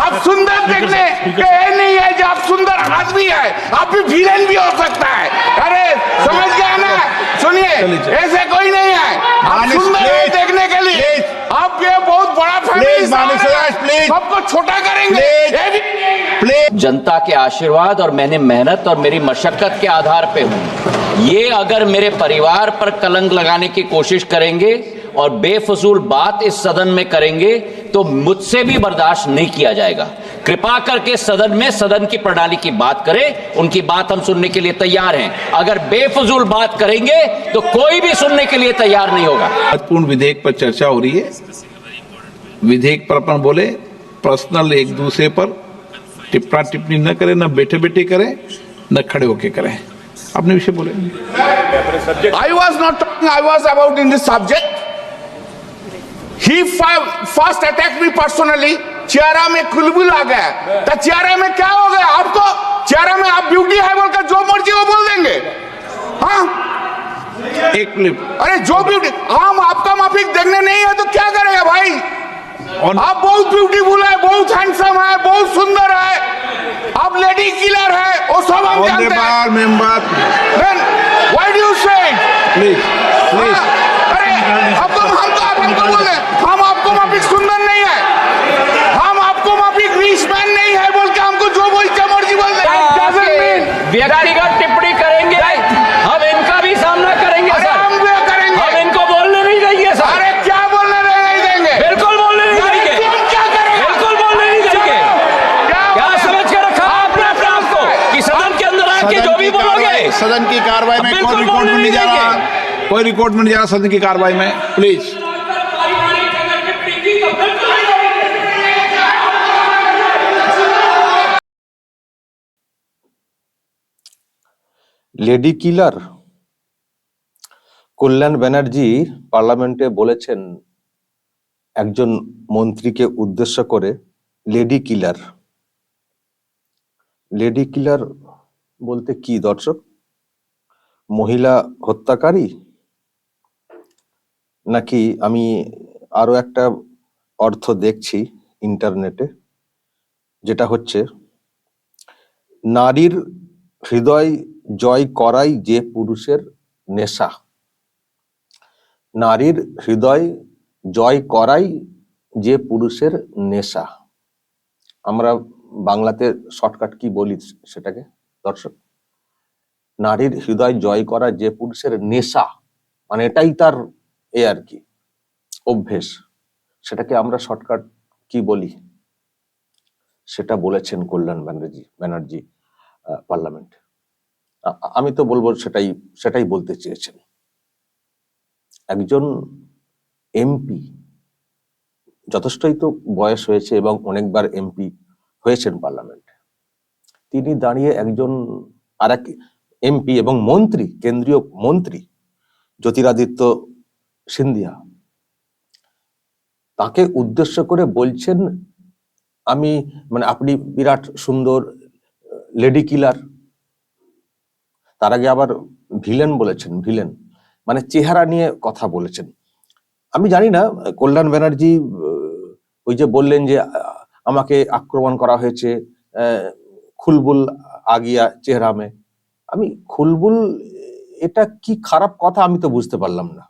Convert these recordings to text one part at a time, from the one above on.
आप सुंदर देखने के ये नहीं है जो आप सुंदर आदमी है। आप भी विलेन भी हो सकता है। अरे समझ गया ना? सुनिए ऐसे कोई नहीं है। आप सुंदर देखने के लिए। आप ये बहुत बड़ा फैमिली. सबको छोटा करेंगे। जनता के आशीर्वाद और मैंने मेहनत और मेरी मशक्कत के आधार पे हूँ। ये अगर मेरे परिवार पर कलंक लगाने की कोशिश करेंगे और बेफजूल बात इस सदन में करेंगे तो मुझसे भी बर्दाश्त नहीं किया जाएगा। कृपा करके सदन में सदन की प्रणाली की बात करें उनकी बात हम सुनने के लिए तैयार हैं। अगर बेफजूल बात करेंगे तो कोई भी सुनने के लिए तैयार नहीं होगा। महत्वपूर्ण विधेयक पर चर्चा हो रही है। विधेयक पर अपन बोले पर्सनल एक दूसरे पर टिप्पणा टिप्पणी न करें न बैठे बैठे करें न खड़े होके करें। अपने विषय बोले। Was not talking, I was about in this subject. He first attacked me personally. चेहरा में कुलबुल आ गया। तो चेहरे में क्या हो गया? आपको चेहरा में आप ब्यूटी है बोलकर जो मर्ज़ी वो बोल देंगे। हाँ? एक क्लिप अरे जो ब्यूटी हम आपका माफिक देखने नहीं है तो क्या करेगा भाई? और आप बहुत ब्यूटीफुल है बहुत हैंडसम है बहुत सुंदर है। आप लेडी किलर है वो सब हम जानते हैं। Member why do you say? It? Please please अरे अब तो हम तो आप हमको बोल। रहे हैं, हम आपको माफिक सुंदर नहीं है हम आपको माफिक रीच मैन नहीं है बोल के हमको जो बोलते मर्ज़ी बोल रहे हैं। Doesn't mean व्यक्तिगत टिप्पणी करेंगे। हम इनका भी सामना करेंगे अरे सर। हम भी करेंगे। हम इनको बोलने नहीं देंगे सर। अरे क्या बोलने नहीं देंगे? बिल्कुल बोलने नहीं देंगे। क्या करेगा? बिल्कुल बोलने नहीं देंगे। क्या समझ के रखा आपने अपने आप को कि सदन के अंदर आके जो भी बोलोगे। सदन की कार्रवाई में कोई रिकॉर्ड में नहीं जा रहा? कोई रिकॉर्ड में नहीं जा रहा सदन की कार्रवाई में? Please lady killer Kalyan Banerjee পার্লামেন্টে বলেছেন, একজন মন্ত্রীকে উদ্দেশ্য করে লেডি কিলার। লেডি কিলার বলতে কি দর্শক? মহিলা হত্যাকারী? নাকি আমি আরও একটা অর্থ দেখছি ইন্টারনেটে, যেটা হচ্ছে, নারীর হৃদয় জয় করাই যে পুরুষের নেশা। নারীর হৃদয় জয় করাই যে পুরুষের নেশা। আমরা বাংলাতে শর্টকাট কি বলি সেটাকে, দর্শক? নারীর হৃদয় জয় করা যে পুরুষের নেশা মানে এটাই তার এ আর কি, অভ্যেস। সেটাকে আমরা শর্টকাট কি বলি? সেটা বলেছেন কল্যাণ ব্যানার্জি ব্যানার্জি। পার্লামেন্ট। আমি তো বলব সেটাই সেটাই বলতে চেয়েছেন। একজন এমপি যথেষ্টই তো বয়স হয়েছে এবং অনেকবার এমপি হয়েছেন পার্লামেন্টে। তিনি দাঁড়িয়ে একজন আর এক এমপি এবং মন্ত্রী, কেন্দ্রীয় মন্ত্রী জ্যোতিরাদিত্য সিন্ধিয়া। তাকে উদ্দেশ্য করে বলছেন, আমি মানে আপনি বিরাট সুন্দর লেডি কিলার তার আগে আবার ভিলেন বলেছেন ভিলেন মানে চেহারা নিয়ে কথা বলেছেন। আমি জানি না, কল্যাণ ব্যানার্জি ওই যে বললেন যে আমাকে আক্রমণ করা হয়েছে খুলবুল আগিয়া চেহারা মে আমি খুলবুল, এটা কি খারাপ কথা আমি তো বুঝতে পারলাম না।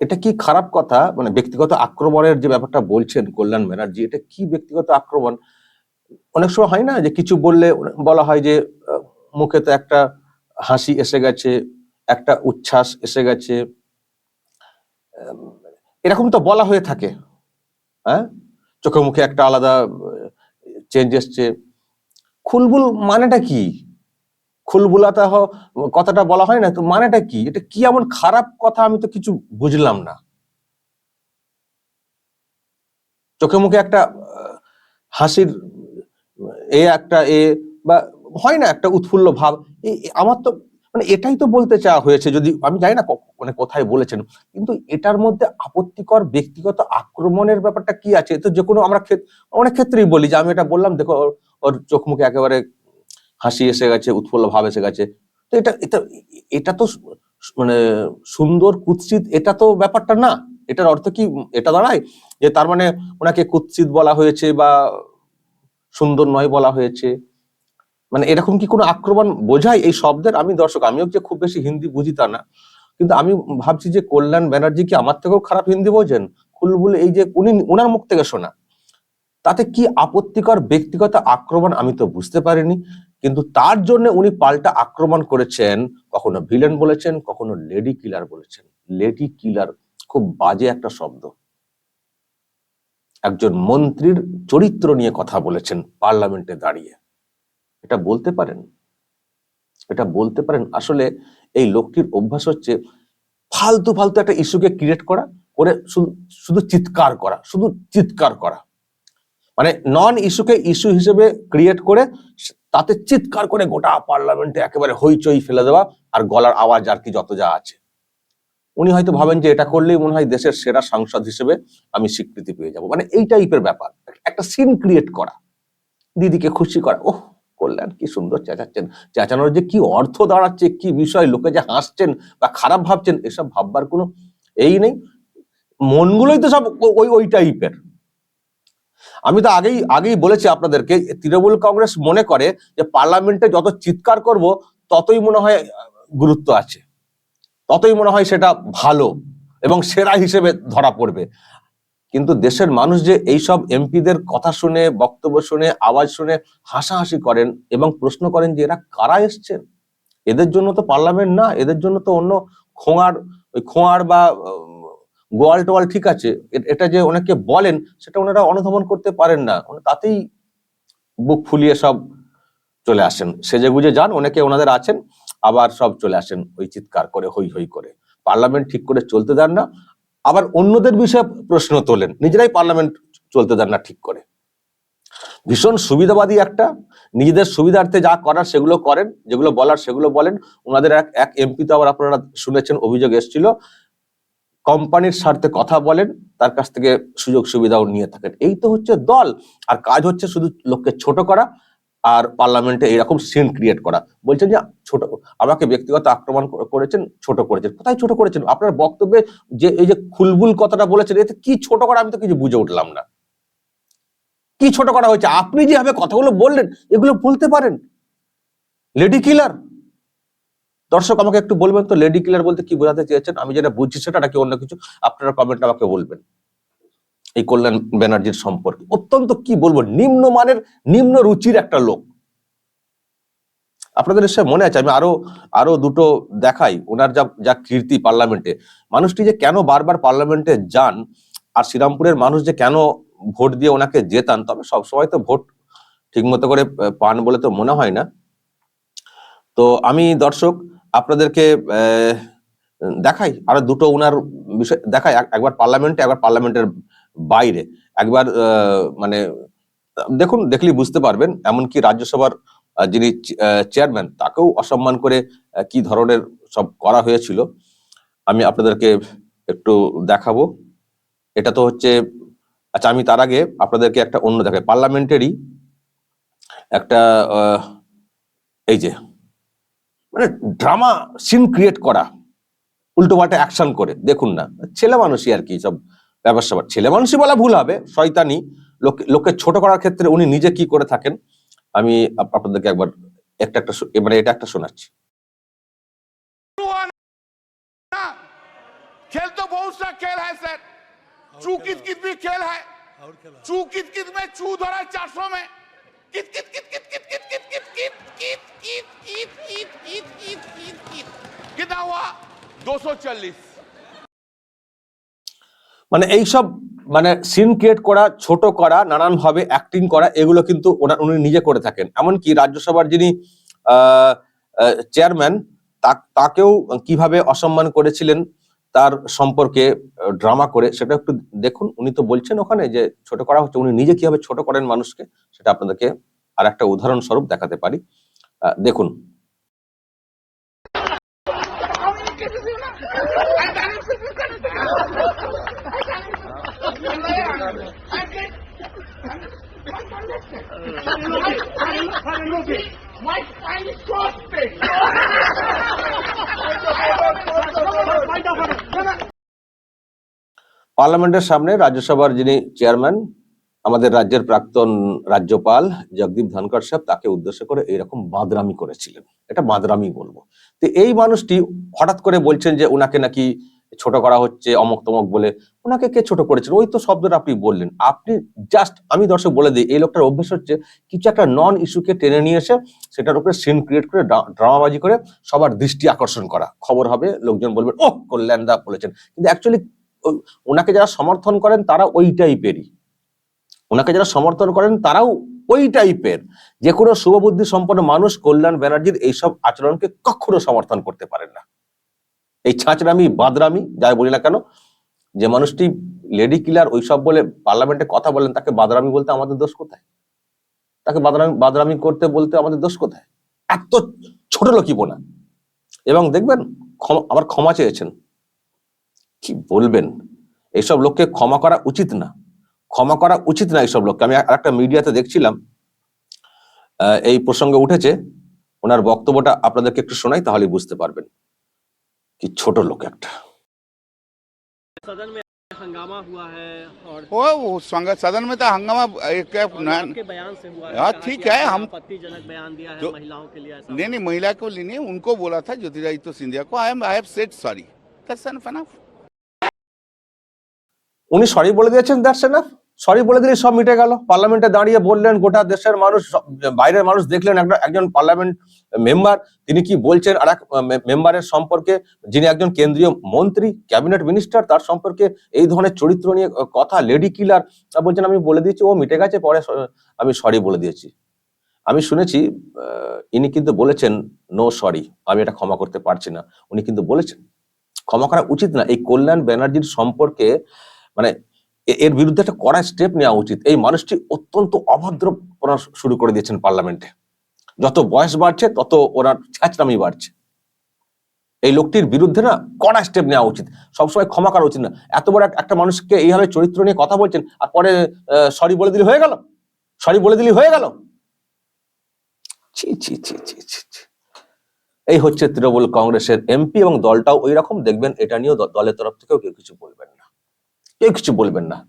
এটা কি খারাপ কথা? মানে ব্যক্তিগত আক্রমণের যে ব্যাপারটা বলছেন কল্যাণ ব্যানার্জি, এটা কি ব্যক্তিগত আক্রমণ? অনেক সময় হয় না যে কিছু বললে বলা হয় যে মুখে তো একটা হাসি এসে গেছে, একটা উচ্ছ্বাস এসে গেছে। এরকম তো বলা হয়ে থাকে। হ্যাঁ? চোখে মুখে একটা আলাদা চেঞ্জ এসছে। খুলবুল মানেটা কি? খুলবুলাতে কথাটা বলা হয় না, তো মানেটা কি? এটা কি এমন খারাপ কথা আমি তো কিছু বুঝলাম না। চোখে মুখে একটা হাসির এ একটা এ বা হয় না একটা উৎফুল্ল ভাব। আমার তো মানে এটাই তো বলতে চাওয়া হয়েছে যদি, আমি জানি না মানে কোথায় বলেছেন। কিন্তু এটার মধ্যে আপত্তিকর ব্যক্তিগত আক্রমণের ব্যাপারটা কি আছে? তো যে কোনো আমরা অনেক ক্ষেত্রেই বলি যে আমি এটা বললাম, দেখো, ওর চোখ মুখে একেবারে হাসি এসে গেছে, উৎফুল্ল ভাব এসে গেছে। তো এটা এটা এটা তো মানে সুন্দর কুৎসিত, এটা তো ব্যাপারটা না। এটার অর্থ কি? এটা দাঁড়ায় যে তার মানে ওনাকে কুৎসিত বলা হয়েছে বা সুন্দর নয় বলা হয়েছে। মানে এরকম কি কোনো আক্রমণ বোঝায় এই শব্দের? আমি দর্শক, আমিও যে খুব বেশি হিন্দি বুঝি তা না। কিন্তু আমি ভাবছি যে কল্যাণ ব্যানার্জি কি আমার থেকেও খারাপ হিন্দি বোঝেন? খুলবুল এই যে উনি ওনার মুখ থেকে শোনা। তাতে কি আপত্তিকর ব্যক্তিগত আক্রমণ আমি তো বুঝতে পারিনি। কিন্তু তার জন্য উনি পাল্টা আক্রমণ করেছেন, কখনো ভিলেন বলেছেন, কখনো লেডি কিলার বলেছেন। লেডি কিলার, খুব বাজে একটা শব্দ। একজন মন্ত্রীর চরিত্র নিয়ে কথা বলেছেন পার্লামেন্টে দাঁড়িয়ে। এটা বলতে পারেন? এটা বলতে পারেন? আসলে এই লোকটির অভ্যাস হচ্ছে ফালতু ফালতু একটা ইস্যুকে ক্রিয়েট করা, করে শুধু চিৎকার করা, শুধু চিৎকার করা। মানে নন ইস্যুকে ইস্যু হিসেবে ক্রিয়েট করে, তাতে চিৎকার করে গোটা পার্লামেন্টে একেবারে হইচই ফেলে দেওয়া আর গলার আওয়াজ আর কি যত যা আছে। উনি হয়তো ভাবেন যে এটা করলেই মনে হয় দেশের সেরা সাংসদ হিসেবে আমি স্বীকৃতি পেয়ে যাব। মানে এই টাইপের ব্যাপার। একটা সিন ক্রিয়েট করা। দিদিকে খুশি করা। ওহ করলেন কি সুন্দর চেঁচাচ্ছেন। চেঁচানোর যে কি অর্থ দাঁড়াচ্ছে, কি বিষয়, লোকে যে হাসছেন বা খারাপ ভাবছেন, এসব ভাববার কোনো এই নেই। মনগুলোই তো সব ওই ওই টাইপের আমি তো আগেই আগেই বলেছি আপনাদেরকে, তৃণমূল কংগ্রেস মনে করে যে পার্লামেন্টে যত চিৎকার করব, ততই মনে হয় গুরুত্ব আছে। ততই মনে হয় সেটা ভালো এবং সেরা হিসেবে ধরা পড়বে। কিন্তু দেশের মানুষ যে এইসব এমপিদের কথা শুনে, বক্তব্য শুনে, আওয়াজ শুনে হাসাহাসি করেন এবং প্রশ্ন করেন যে এরা কারা এসছেন? এদের জন্য তো পার্লামেন্ট না, এদের জন্য তো অন্য খোঁয়ার, ওই খোঁয়ার বা গোয়াল টোয়াল ঠিক আছে। এটা যে ওনাকে বলেন, সেটা ওনারা অনুধাবন করতে পারেন না। তাতেই বুক ফুলিয়ে সব চলে আসেন। সেজে গুজে যান, অনেকে ওনাদের আছেন। আবার সব চলে আসেন ওই চিৎকার করে হই হই করে। পার্লামেন্ট ঠিক করে চলতে দেন না, আবার অন্যদের বিষয়ে প্রশ্ন তোলেন, নিজেরাই পার্লামেন্ট চলতে দেন না ঠিক করে। ভীষণ সুবিধাবাদী একটা, নিজেদের সুবিধার্থে যা করার সেগুলো করেন, যেগুলো বলার সেগুলো বলেন। ওনাদের এক এক এমপি তো আবার আপনারা শুনেছেন, অভিযোগ এসেছিল। কোম্পানির স্বার্থে কথা বলেন, তার কাছ থেকে সুযোগ সুবিধাও নিয়ে থাকেন। এই তো হচ্ছে দল, আর কাজ হচ্ছে শুধু লোককে ছোট করা আর পার্লামেন্টে এরকম সিন ক্রিয়েট করা। বলছেন যে, ছোট, আমাকে ব্যক্তিগত আক্রমণ করেছেন, ছোট করেছেন। কোথায় ছোট করেছেন? আপনার বক্তব্যে যে, এই যে খুলবুল কথাটা বলেছেন, এতে কি ছোট করা আমি তো কিছু বুঝে উঠলাম না। কি ছোট করা হয়েছে? আপনি যেভাবে কথাগুলো বললেন, এগুলো বলতে পারেন। লেডি কিলার দর্শক, আমাকে একটু বলবেন তো? লেডি কিলার বলতে কি বোঝাতে চেয়েছেন? আমি যেটা বুঝছি সেটা নাকি অন্য কিছু? আপনারা কমেন্ট আমাকে বলবেন। এই কল্যাণ ব্যানার্জির সম্পর্কে। অত্যন্ত কি বলব নিম্নমানের নিম্ন রুচির একটা লোক। আপনাদের নিশ্চয় মনে আছে, আমি আরও আরও দুটো দেখাই। ওনার যা যা কীর্তি পার্লামেন্টে। মানুষটি যে কেন বারবার পার্লামেন্টে যান, আর শ্রীরামপুরের মানুষ যে কেন ভোট দিয়ে ওনাকে জেতান, তবে সবসময় তো ভোট ঠিক মতো করে পান বলে তো মনে হয় না। তো আমি দর্শক, আপনাদেরকে দেখাই। আরও দুটো ওনার বিষয় দেখাই। এক- একবার পার্লামেন্টে, একবার পার্লামেন্টের বাইরে। একবার মানে দেখুন, দেখলেই বুঝতে পারবেন, এমনকি রাজ্যসভার যিনি চেয়ারম্যান, তাকেও অসম্মান করে কি ধরনের সব করা হয়েছিল, আমি আপনাদেরকে একটু দেখাবো। এটা তো হচ্ছে আচ্ছা আমি তার আগে আপনাদেরকে একটা অন্য দেখাই। পার্লামেন্টেরই একটা এই যে মানে ড্রামা সিন ক্রিয়েট করা উল্টোপাল্টা অ্যাকশন করে, দেখুন না, ছেলে মানুষই আর কি সব। ব্যাপার স্যাপার ছেলে মানুষই বলা ভুল হবে শয়তানি লোক লোককে ছোট করার ক্ষেত্রে উনি নিজে কি করে থাকেন আমি আপ- আপনাদেরকে একবার একটা একটা শো- মানে এটা একটা শোনাচ্ছি हुआ ना खेल तो बहुत सा खेल है सर चू कित कित भी खेल है चू कित कित में चू धरा चार सौ में कित कित कित कित कित कित कित कित कित कित कित कित कित कित कित कित कित कितना हुआ दो सौ चालीस মানে এইসব মানে সিন ক্রিয়েট করা, ছোট করা নানান ভাবে অ্যাক্টিং করা, এগুলো কিন্তু ওনার উনি নিজে করে থাকেন। এমনকি রাজ্যসভার যিনি চেয়ারম্যান তাকেও কীভাবে অসম্মান করেছিলেন তার সম্পর্কে ড্রামা করে, সেটা একটু দেখুন। উনি তো বলছেন ওখানে যে ছোট করা হচ্ছে, উনি নিজে কীভাবে ছোট করেন মানুষকে, সেটা আপনাদেরকে আর একটা উদাহরণস্বরূপ দেখাতে পারি। দেখুন পার্লামেন্টের সামনে রাজ্যসভার যিনি চেয়ারম্যান, আমাদের রাজ্যের প্রাক্তন রাজ্যপাল জগদীপ ধনকর সাহেব তাকে উদ্দেশ্য করে এইরকম বাদরামি করেছিলেন। এটা বাদরামি বলব। তো এই মানুষটি হঠাৎ করে বলছেন যে ওনাকে নাকি ছোট করা হচ্ছে, অমক তমক বলে। ওনাকে কে ছোট করেছেন ওই তো শব্দটা আপনি বললেন। আপনি জাস্ট আমি দর্শক বলে দিই, এই লোকটার অভ্যেস হচ্ছে কিছু একটা নন ইস্যুকে টেনে নিয়ে এসে সেটার উপরে সিন ক্রিয়েট করে ড্রামাবাজি করে সবার দৃষ্টি আকর্ষণ করা। খবর হবে, লোকজন বলবে ও কল্যাণ দা বলেছেন। কিন্তু অ্যাকচুয়ালি ওনাকে যারা সমর্থন করেন, তারা ওই টাইপেরই ওনাকে যারা সমর্থন করেন, তারাও ওই টাইপের যে কোনো শুভবুদ্ধি সম্পন্ন মানুষ, কল্যাণ ব্যানার্জির এইসব আচরণকে কখনো সমর্থন করতে পারেন না। এই ছাঁচরামি বাদরামি, যাই বলি না কেন, যে মানুষটি লেডি কিলার ওইসব বলে পার্লামেন্টে কথা বলেন, তাকে বাদরামি বলতে আমাদের দোষ কোথায়? তাকে বাদরামি বাদরামি করতে বলতে আমাদের দোষ কোথায়? এত ছোট লোকই বোনা। এবং দেখবেন আবার ক্ষমা চেয়েছেন। কি বলবেন? এইসব লোককে ক্ষমা করা উচিত না। ক্ষমা করা উচিত না এইসব লোককে। আমি একটা মিডিয়াতে দেখছিলাম এই প্রসঙ্গে উঠেছে, ওনার বক্তব্যটা আপনাদেরকে একটু শোনাই তাহলে বুঝতে পারবেন। কি ছোট লোক একটা सदन में हंगामा हुआ है और वो वो संग- सदन में तो हंगामा एक और न- आपके बयान से हुआ है हाँ, कहा ठीक कि है, आपने हम- आपत्तिजनक बयान दिया है जो- महिलाओं के लिए ऐसा नहीं नहीं महिला को लेने उनको बोला था ज्योतिरादित्य सिंधिया को I am I have said sorry that's enough উনি সরি বলে দিয়েছেন দ্যাটস এনাফ সরি বলে দিলে সব মিটে গেল। পার্লামেন্টে দাঁড়িয়ে বললেন, গোটা দেশের মানুষ বাইরের মানুষ দেখলেন, একটা, একজন পার্লামেন্ট মেম্বার তিনি কি বলছেন? আর এক মেম্বারের সম্পর্কে, যিনি একজন কেন্দ্রীয় মন্ত্রী ক্যাবিনেট মিনিস্টার তার সম্পর্কে এই ধরনের চরিত্র নিয়ে কথা লেডি কিলার তা বলছেন, আমি বলে দিয়েছি, ও মিটে গেছে, পরে আমি সরি বলে দিয়েছি। আমি শুনেছি ইনি কিন্তু বলেছেন নো সরি আমি এটা ক্ষমা করতে পারছি না। উনি কিন্তু বলেছেন, ক্ষমা করা উচিত না। এই কল্যাণ ব্যানার্জির সম্পর্কে মানে এর বিরুদ্ধে একটা কড়া স্টেপ নেওয়া উচিত। এই মানুষটি অত্যন্ত অভদ্র ওরা শুরু করে দিয়েছেন পার্লামেন্টে যত বয়স বাড়ছে, তত ওনার ছ্যাচরামি বাড়ছে। এই লোকটির বিরুদ্ধে না কড়া স্টেপ নেওয়া উচিত। সবসময় ক্ষমা করা উচিত না। এত বড় এক- একটা মানুষকে এইভাবে চরিত্র নিয়ে কথা বলছেন আর পরে সরি বলে দিলে হয়ে গেল? সরি বলে দিলে হয়ে গেল? ছি ছি ছি ছি ছি। এই হচ্ছে তৃণমূল কংগ্রেসের এমপি এবং দলটাও ওই রকম। দেখবেন এটা নিয়েও দলের তরফ থেকেও কেউ কিছু বলবেন কেউ কিছু বলবেন না।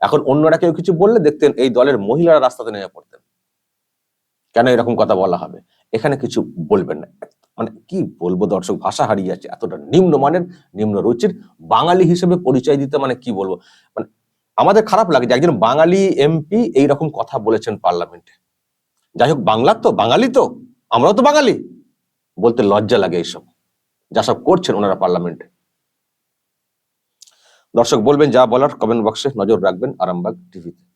এখন অন্যরা কেউ কিছু বললে দেখতেন এই দলের মহিলারা রাস্তাতে নেমে পড়তেন। কেন এরকম কথা বলা হবে? এখানে কিছু বলবেন না। মানে কি বলব দর্শক, ভাষা হারিয়ে যাচ্ছে, এতটা নিম্নমানের নিম্ন রুচির, বাঙালি হিসেবে পরিচয় দিতে মানে কি বলব? মানে আমাদের খারাপ লাগে যে একজন বাঙালি এমপি এই রকম কথা বলেছেন পার্লামেন্টে। যাই হোক বাংলার তো, বাঙালি তো, আমরাও তো বাঙালি। বলতে লজ্জা লাগে এইসব। যা সব করছেন ওনারা পার্লামেন্টে। দর্শক বলবেন যা বলার কমেন্ট বক্সে নজর রাখবেন আরামবাগ টিভিতে